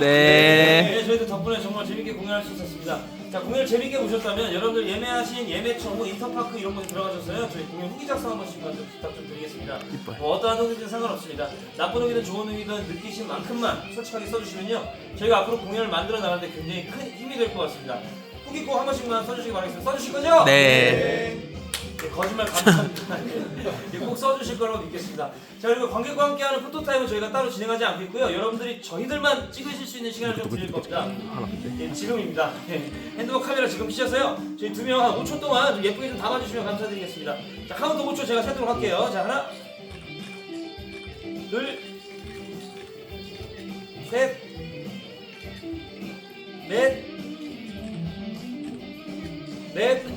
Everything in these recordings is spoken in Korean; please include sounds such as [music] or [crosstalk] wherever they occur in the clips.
네. 네, 저희도 덕분에 정말 재밌게 공연할 수 있었습니다. 자, 공연을 재밌게 보셨다면 여러분들 예매하신 예매청, 뭐 인터파크 이런 곳에 들어가셔서요. 저희 공연 후기 작성 한 번씩만 좀 부탁 좀 드리겠습니다. 이뻐요. 뭐 어떠한 후기든 상관없습니다. 나쁜 후기든 좋은 후기든 느끼신 만큼만 솔직하게 써주시면요. 저희가 앞으로 공연을 만들어 나가는데 굉장히 큰 힘이 될 것 같습니다. 후기 꼭 한 번씩만 써주시기 바라겠습니다. 써주실 거죠? 네. 네, 거짓말 감사합니다. 네, 꼭 써주실 거라고 믿겠습니다. 자 그리고 관객과 함께하는 포토타임은 저희가 따로 진행하지 않겠고요. 여러분들이 저희들만 찍으실 수 있는 시간을 좀 드릴 겁니다. 예, 지금입니다. 예, 핸드폰 카메라 지금 켜셔서요. 저희 두 명 한 5초 동안 좀 예쁘게 좀 담아주시면 감사드리겠습니다. 자 카운트 5초 제가 세도록 할게요. 자 하나, 둘, 셋, 넷, 넷.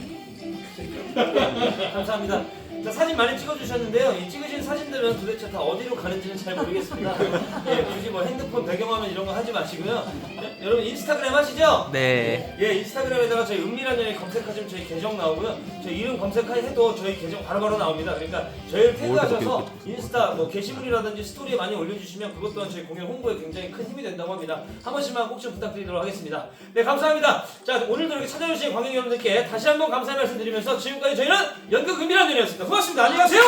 감사합니다. 자, 사진 많이 찍어주셨는데요. 이 찍으신 사진들은 도대체 다 어디로 가는지는 잘 모르겠습니다. [laughs] 예, 굳이 뭐 핸드폰 배경화면 이런 거 하지 마시고요. 예, 여러분 인스타그램 하시죠? 네. 예, 인스타그램에다가 저희 은밀한 연애 검색하시면 저희 계정 나오고요. 저희 이름 검색해도 저희 계정 바로바로 나옵니다. 그러니까 저희를 태그하셔서 인스타 뭐 게시물이라든지 스토리에 많이 올려주시면 그것 또한 저희 공연 홍보에 굉장히 큰 힘이 된다고 합니다. 한 번씩만 꼭 좀 부탁드리도록 하겠습니다. 네, 감사합니다. 자, 오늘도 이렇게 찾아주신 관객 여러분들께 다시 한번 감사의 말씀 드리면서 지금까지 저희는 연극 은밀한 연애였습니다. 고맙습니다. 안녕히 가세요!